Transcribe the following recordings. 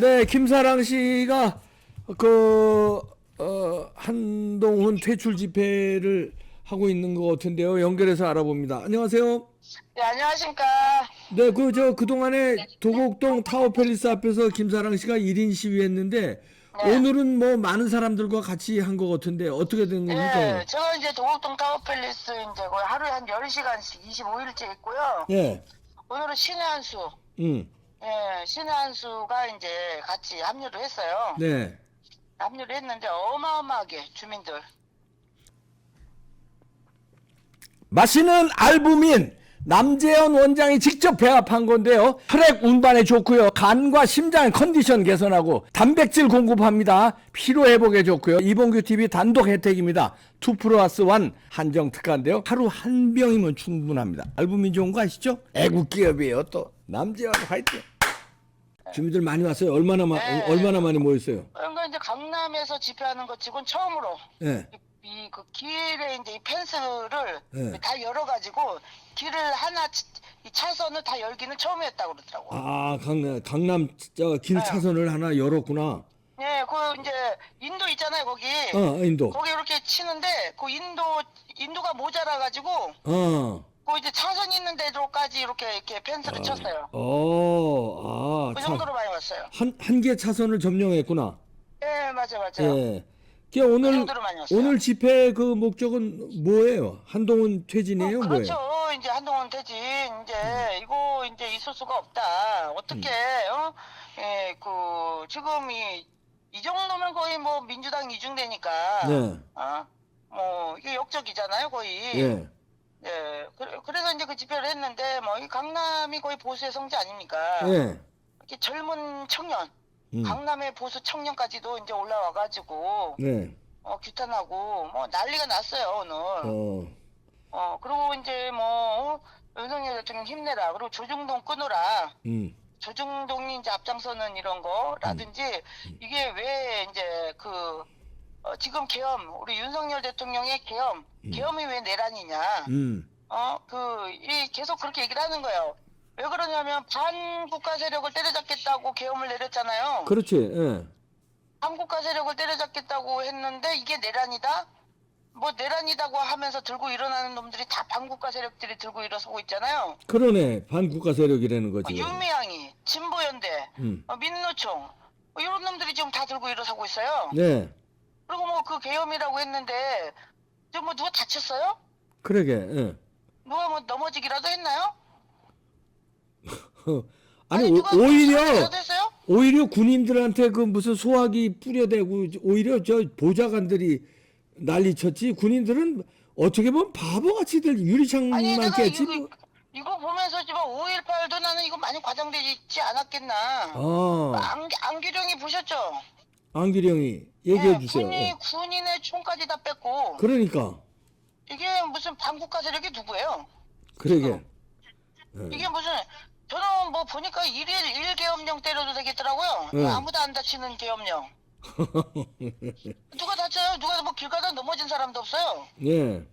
네, 김사랑 씨가 그 어, 한동훈 퇴출 집회를 하고 있는 것 같은데요. 연결해서 알아봅니다. 안녕하세요. 네, 안녕하십니까. 네, 그 저 그동안에 도곡동 타워팰리스 앞에서 김사랑 씨가 1인 시위했는데 네. 오늘은 뭐 많은 사람들과 같이 한 것 같은데 어떻게 된 겁니까? 네, 제가 이제 도곡동 타워팰리스 이제 거의 하루에 한 10시간씩 25일째 있고요. 예. 오늘은 신의 한수, 음. 예, 신의 한수가 이제 같이 합류를 했어요. 네. 합류를 했는데 어마어마하게 주민들. 마시는 알부민 남재현 원장이 직접 배합한 건데요. 혈액 운반에 좋고요. 간과 심장 컨디션 개선하고 단백질 공급합니다. 피로 회복에 좋고요. 이봉규 TV 단독 혜택입니다. 2 플러스 1 한정 특가인데요. 하루 한 병이면 충분합니다. 알부민 좋은 거 아시죠? 애국 기업이에요. 또 남재현 화이팅. 주민들 많이 왔어요. 얼마나 마, 네. 얼마나 많이 모였어요. 그러니까 이제 강남에서 집회하는 것 치곤 처음으로 예. 이 그 길에 이제 이 펜스를 네. 다 열어가지고 길을 하나 치- 이 차선을 다 열기는 처음이었다고 그러더라고. 요 아, 강남 강남 저길 네. 차선을 하나 열었구나. 네, 그 이제 인도 있잖아요 거기. 어, 인도. 거기 이렇게 치는데 그 인도 인도가 모자라 가지고 어. 그 이제 차선 있는 데로까지 이렇게 이렇게 펜스를 쳤어요. 어, 아, 그 차, 정도로 많이 왔어요. 한, 한 개 차선을 점령했구나. 네, 맞아 맞아요. 예. 그 오늘, 그 정도로 많이 왔어요. 오늘 집회 그 목적은 뭐예요? 한동훈 퇴진이에요? 어, 뭐예요? 그렇죠. 이제 한동훈 퇴진 이제 이거 이제 있을 수가 없다. 어떻게 어? 예, 그 지금 이, 이 정도면 거의 뭐 민주당 이중되니까 네. 어? 뭐 이게 역적이잖아요, 거의. 예. 예, 집회를 했는데 뭐 이 강남이 거의 보수의 성지 아닙니까? 예. 이렇게 젊은 청년, 음. 강남의 보수 청년까지도 이제 올라와가지고 네. 어, 규탄하고 뭐 난리가 났어요 오늘. 어, 어, 그리고 이제 뭐 어, 윤석열 대통령 힘내라. 그리고 조중동 끊어라. 음. 조중동이 이제 앞장서는 이런 거라든지 이게 왜 이제 그 어, 지금 계엄 우리 윤석열 대통령의 계엄 계엄이 왜 내란이냐? 음. 어, 그, 이, 계속 그렇게 얘기를 하는 거예요. 왜 그러냐면, 반국가 세력을 때려잡겠다고 계엄을 내렸잖아요. 그렇지. 예. 반국가 세력을 때려잡겠다고 했는데, 이게 내란이다? 뭐, 내란이다고 하면서 들고 일어나는 놈들이 다 반국가 세력들이 들고 일어서고 있잖아요. 그러네. 반국가 세력이라는 어, 거지. 유미양이, 진보연대, 음. 어, 민노총, 뭐 이런 놈들이 지금 다 들고 일어서고 있어요. 네. 그리고 뭐 그 계엄이라고 했는데, 지금 뭐 누가 다쳤어요? 그러게. 예. 누가 뭐 넘어지기라도 했나요? 아니, 누가 오, 히려 사람이라도 했어요? 오히려 군인들한테 그 무슨 소화기 뿌려대고 오히려 저 보좌관들이 난리쳤지 군인들은 어떻게 보면 바보같이들 아니 유리창만 내가 깼지 이거, 뭐. 이거 보면서 지금 5.18도 나는 이거 많이 과장되지 않았겠나 아 안, 안기령이 보셨죠? 안기령이 얘기해 예, 주세요. 군이, 예. 군인의 총까지 다 뺐고 그러니까 이게 무슨 반국가 세력이 누구예요? 그러게. 이게 무슨 저는 뭐 보니까 일일 일계엄령 때려도 되겠더라고요 예. 아무도 안 다치는 계엄령 누가 다쳐요? 누가 뭐 길 가다 넘어진 사람도 없어요 예.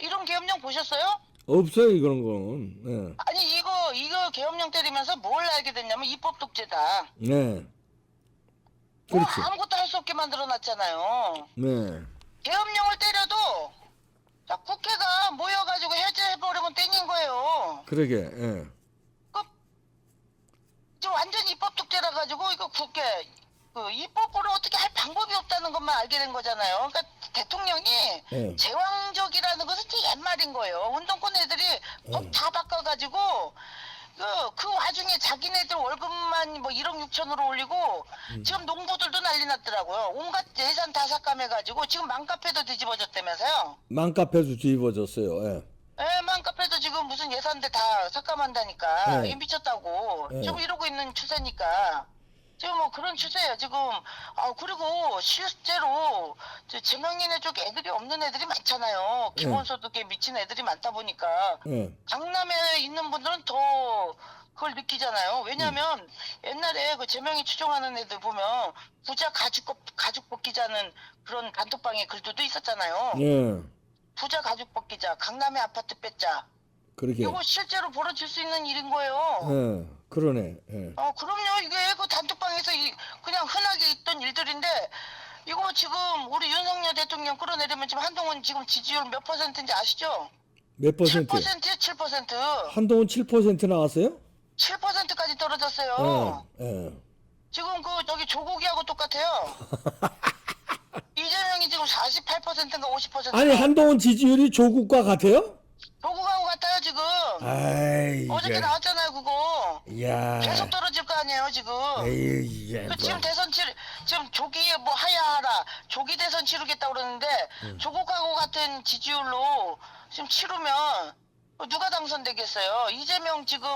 이런 계엄령 보셨어요? 없어요 그런 건. 예. 아니 이거 이거 계엄령 때리면서 뭘 알게 됐냐면 입법 독재다 네. 뭐 그렇지. 아무것도 할 수 없게 만들어 놨잖아요. 네. 계엄령을 때려도 자, 국회가 모여가지고 해제해버리면 땡긴 거예요. 그러게. 예. 그, 저 완전 입법 독재라 가지고 이거 국회 그 입법으로 어떻게 할 방법이 없다는 것만 알게 된 거잖아요. 그러니까 대통령이 예. 제왕적이라는 것은 제 옛말인 거예요. 운동권 애들이 법 다 바꿔가지고 그, 그 와중에 자기네들 월급만 뭐 1억 6천으로 올리고 지금 농부들도 난리 났더라고요. 온갖 예산 다 삭감해가지고 지금 맘카페도 뒤집어졌다면서요. 맘카페도 뒤집어졌어요. 예. 예, 맘카페도 지금 무슨 예산대 다 삭감한다니까. 네. 이게 미쳤다고. 네. 지금 이러고 있는 추세니까. 지금 뭐 그런 추세예요, 지금. 아, 그리고 실제로 저 재명인의 쪽 애들이 없는 애들이 많잖아요. 네. 기본소득에 미친 애들이 많다 보니까. 예. 강남에 있는 분들은 더 그걸 느끼잖아요. 왜냐면 옛날에 그 재명이 추종하는 애들 보면 부자 가죽, 가죽 벗기자는 그런 단톡방에 글들도 있었잖아요. 예. 부자 가죽 벗기자, 강남의 아파트 뺏자. 그렇게. 이거 실제로 벌어질 수 있는 일인 거예요. 예. 그러네. 예. 어, 그럼요. 이게 그 단톡방에서 당연하게 있던 일들인데 이거 지금 우리 윤석열 대통령 끌어내리면 지금 한동훈 지금 지지율 몇 퍼센트인지 아시죠? 몇 퍼센트? 7%요, 7%. 한동훈 7% 나왔어요? 7%까지 떨어졌어요. 어. 예. 지금 그 저기 조국이하고 똑같아요. 이재명이 지금 48%인가 50%. 아니 한동훈 지지율이 조국과 같아요? 조국하고 같아요 지금. 아이 어저께 이게 나왔잖아요 그거. 야 계속 떨어질 거 아니에요 지금. 에이 이게 그 뭐. 지금 대선 치르 지금 조기에 뭐 하야하라 조기 대선 치르겠다 그러는데 음. 조국하고 같은 지지율로 지금 치르면 누가 당선되겠어요? 이재명 지금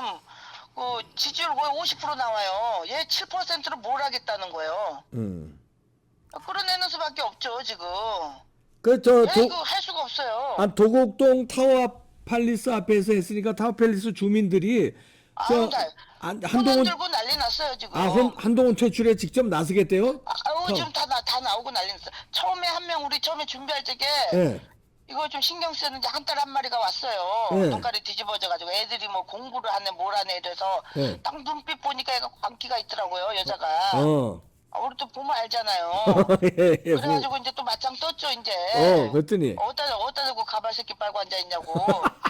그 지지율 거의 50% 나와요. 얘 7%로 뭘 하겠다는 거예요. 음. 끌어내는 수밖에 없죠 지금. 그저 왜 도, 이거 할 수가 없어요. 아, 도곡동 타워 팔리스 앞에서 했으니까 타워 팔리스 주민들이 저 한, 한동훈 한동훈 들고 난리 났어요 지금. 아 한, 한동훈 퇴출에 직접 나서겠대요? 아우 형. 지금 다, 나- 다 나오고 난리 났어. 처음에 한 명 우리 처음에 준비할 적에 예. 이거 좀 신경 쓰는데 한 딸 한 마리가 왔어요. 네. 눈깔이 뒤집어져가지고 애들이 뭐 공부를 하네 뭘 하네 이래서 네. 딱 눈빛 보니까 애가 광기가 있더라고요 여자가. 어. 아, 우리 또 보면 알잖아요. 예, 예. 그래가지고 이제 또 맞짱 떴죠 이제. 어, 그랬더니 어디다 어디다 대고 가발 새끼 빨고 앉아 있냐고.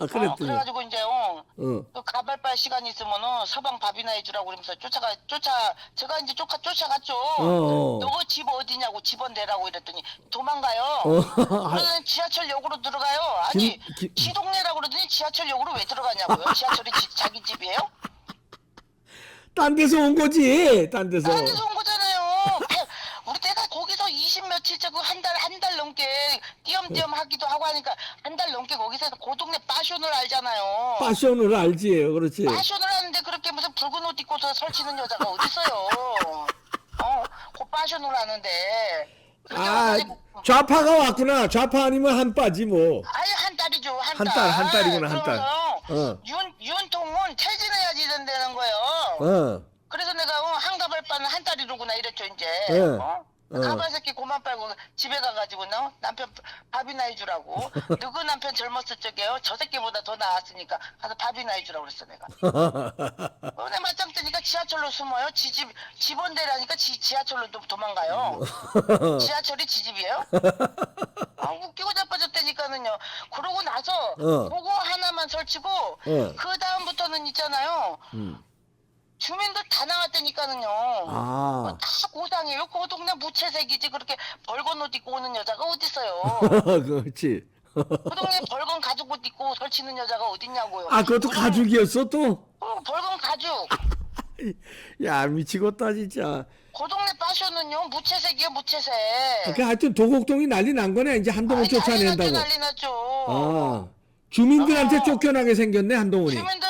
아, 어, 그랬더니 그래가지고 이제 어, 어. 그 가발 빨 시간 있으면은 서방 밥이나 해주라고 그러면서 쫓아가 쫓아 제가 이제 쫓아 쫓아갔죠. 어. 너거 집 어디냐고 집원 대라고 이랬더니 도망가요. 어. 그러더니 지하철역으로 들어가요. 아니 김- 김- 지 동네라고 그러더니 지하철역으로 왜 들어가냐고요. 지하철이 지- 자기 집이에요? 딴 데서 온 거지. 딴 데서. 딴 데서 온 거잖아요. 배- 우리 때가 거기서 20 며칠째 그 한 달 한 달 넘게 띄엄띄엄 하기도 하고 하니까 한 달 넘게 거기서 해서 그 동네 파션을 알잖아요. 파션을 알지. 그렇지. 파션을 하는데 그렇게 무슨 붉은 옷 입고서 설치는 여자가 어딨어요. 어, 그 파션을 하는데. 아, 와가지고 좌파가 왔구나. 좌파 아니면 한빠지 뭐. 아예 한 달이죠, 한한 달. 달, 한 달이구나, 한 달. 그러면서 어. 윤, 윤통은 퇴진해야지 된다는 거예요. 어. 그래서 내가 어, 한가발 바는 한 달이로구나 이랬죠, 이제. 예. 어? 어. 가발 새끼 고만 빨고 집에 가가지고 너 남편 밥이나 해주라고 누구 남편 젊었을 적에요 저 새끼보다 더 나았으니까 가서 밥이나 해주라고 그랬어 내가 어, 내 맞짱 뜨니까 지하철로 숨어요 지 집 집원대라니까 지, 지하철로 도, 도망가요 지하철이 지집이에요? 아, 웃기고 자빠졌다니까는요. 그러고 나서 어. 그거 하나만 설치고 어. 그 다음부터는 있잖아요. 음. 주민들 다 나왔다니까는요. 아. 다 고상이에요. 그 동네 무채색이지 그렇게 벌건 옷 입고 오는 여자가 어딨어요. 그렇지. 그 동네 벌건 가죽 옷 입고 설치는 여자가 어딨냐고요. 아, 그것도 가죽이었어 또? 어, 벌건 가죽. 야, 미치겠다 진짜. 그 동네 파션은요 무채색이에요 무채색. 그 하여튼 도곡동이 난리 난 거네. 이제 한동훈 난리 났죠 쫓아낸다고. 난리 났죠. 아. 주민들한테 어. 쫓겨나게 생겼네, 한동훈이. 주민들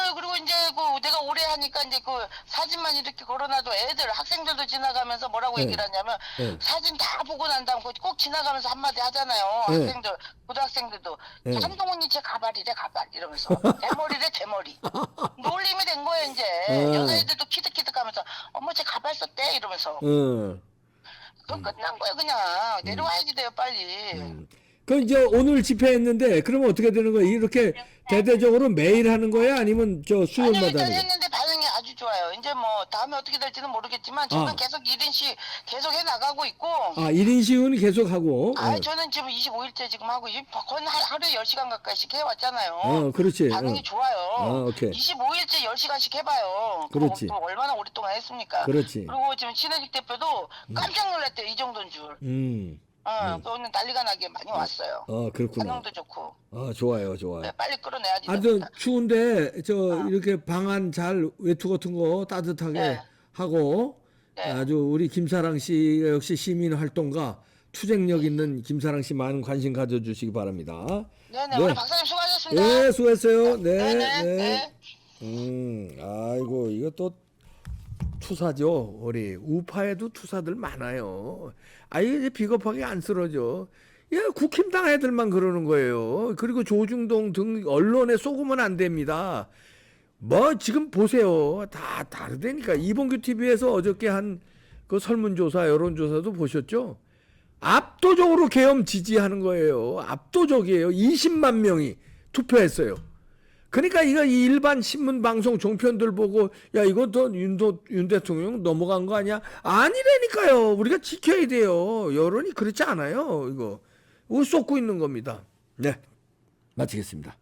하니까 이제 그 사진만 이렇게 걸어놔도 애들 학생들도 지나가면서 뭐라고 네. 얘기를 하냐면 네. 사진 다 보고 난 다음 꼭 지나가면서 한마디 하잖아요 네. 학생들 고등학생들도 네. 한동훈이 제 가발이래 가발 이러면서 대머리래 대머리 놀림이 된 거예요 이제 네. 여자애들도 키득키득하면서 어머 제 가발 썼대 이러면서 응. 그거 끝난 거예요 그냥 내려와야지 돼요 빨리 음. 그 이제 오늘 집회했는데 그러면 어떻게 되는 거야? 이렇게 대대적으로 매일 하는 거야? 아니면 저 아니 수요일마다 일단 하는 거야? 했는데 좋아요. 이제 뭐 다음에 어떻게 될지는 모르겠지만 저는 아. 계속 1인씩 계속 해 나가고 있고 아, 1인 시위는 계속 하고. 아 어. 저는 지금 25일째 지금 하고 이제 거의 하- 하루에 10시간 가까이씩 해왔잖아요. 어, 그렇지. 반응이 어. 좋아요. 어, 오케이. 25일째 10시간씩 해봐요. 그렇지. 그럼 또 얼마나 오랫동안 했습니까? 그렇지. 그리고 지금 신혜식 대표도 깜짝 놀랐대요. 이 정도인 줄. 음. 어, 그거는 난리가 나게 많이 왔어요. 어, 그렇구나. 반응도 좋고. 아, 좋아요, 좋아요. 네, 빨리 끌어내야지. 됩니다. 추운데 저 어. 이렇게 방안 잘 외투 같은 거 따뜻하게 네. 하고 네. 아주 우리 김사랑 씨 역시 시민 활동가 투쟁력 있는 김사랑 씨 많은 관심 가져주시기 바랍니다. 네네, 네. 오늘 박사님 수고하셨습니다. 네, 수고했어요. 네, 네 네, 네. 네. 음, 아이고 이거 또 투사죠. 우리 우파에도 투사들 많아요. 아예 이제 비겁하게 안 쓰러져. 야, 국힘당 애들만 그러는 거예요. 그리고 조중동 등 언론에 쏘으면 안 됩니다. 뭐 지금 보세요. 다 다르다니까. 이봉규 TV에서 어저께 한 그 설문조사, 여론조사도 보셨죠? 압도적으로 계엄 지지하는 거예요. 압도적이에요. 20만 명이 투표했어요. 그러니까 이거 이 일반 신문 방송 종편들 보고 야 이거 더윤 윤 대통령 넘어간 거 아니야? 아니라니까요. 우리가 지켜야 돼요. 여론이 그렇지 않아요. 이거 이거 쏟고 있는 겁니다. 네, 마치겠습니다.